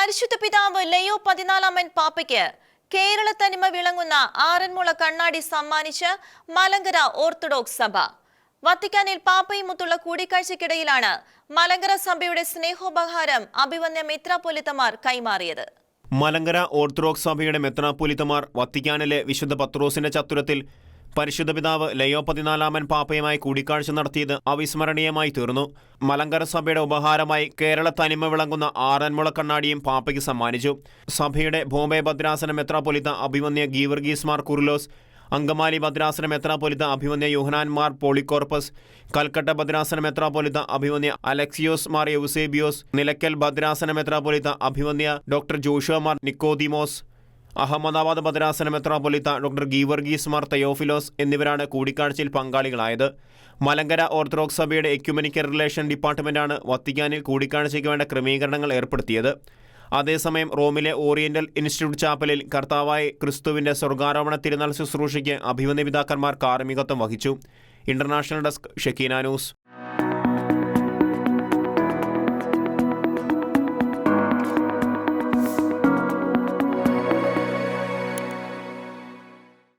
പരിശുദ്ധ പിതാവ് ലയോ പതിനാലാമൻ പാപ്പയ്ക്ക് കേരള തനിമ വിളങ്ങുന്ന ആറന്മുള കണ്ണാടി സമ്മാനിച്ച് മലങ്കര ഓർത്തഡോക്സ് സഭ. വത്തിക്കാനിൽ പാപ്പയുമൊത്തുള്ള കൂടിക്കാഴ്ചയ്ക്കിടയിലാണ് മലങ്കര സഭയുടെ സ്നേഹോപഹാരം അഭിവന്യ മിത്രാപൊലിത്തമാർ കൈമാറിയത്. മലങ്കര ഓർത്തഡോക്സ് സഭയുടെ മെത്രാപ്പൊലിത്തമാർ വത്തിക്കാനിലെ വിശുദ്ധ പത്രോസിന്റെ ചത്തുരത്തിൽ പരിശുദ്ധ പിതാവ് ലയോ പതിനാലാമൻ പാപ്പയുമായി കൂടിക്കാഴ്ച നടത്തിയത് അവിസ്മരണീയമായി തീർന്നു. മലങ്കര സഭയുടെ ഉപഹാരമായി കേരള തനിമ വിളങ്ങുന്ന ആറന്മുള കണ്ണാടിയും പാപ്പയ്ക്ക് സമ്മാനിച്ചു. സഭയുടെ ബോംബെ ഭദ്രാസന മെത്രാപൊലിത്ത അഭിമന്യ ഗീവർഗീസ് മാർ കുർലോസ് അങ്കമാലി ഭദ്രാസന മെത്രാപൊലിത്ത അഭിമന്യ യുഹനാൻ മാർ പോളിക്കോർപ്പസ് കൽക്കട്ട ഭദ്രാസന മെത്രാപൊലിത്ത അഭിമന്യ അലക്സിയോസ് മാർ യൗസേബിയോസ് നിലയ്ക്കൽ ഭദ്രാസന മെത്രാപൊലിത്ത അഭിമന്യ ഡോക്ടർ ജോഷുവ മാർ നിക്കോദിമോസ് അഹമ്മദാബാദ് ഭദ്രാസന മെത്രാപൊലിത്ത ഡോക്ടർ ഗീവർഗീസ് മാർ തയോഫിലോസ് എന്നിവരാണ് കൂടിക്കാഴ്ചയിൽ പങ്കാളികളായത്. മലങ്കര ഓർത്തഡോക്സ് സഭയുടെ എക്യുമനിക്കൽ റിലേഷൻ ഡിപ്പാർട്ട്മെന്റാണ് വത്തിക്കാനിൽ കൂടിക്കാഴ്ചയ്ക്ക് വേണ്ട ക്രമീകരണങ്ങൾ ഏർപ്പെടുത്തിയത്. അതേസമയം റോമിലെ ഓറിയന്റൽ ഇൻസ്റ്റിറ്റ്യൂട്ട് ചാപ്പലിൽ കർത്താവായ ക്രിസ്തുവിന്റെ സ്വർഗാരോപണ തിരുനാൾ ശുശ്രൂഷയ്ക്ക് അഭിമന്യ പിതാക്കന്മാർ കാർമികത്വം വഹിച്ചു. International desk Shekinah news.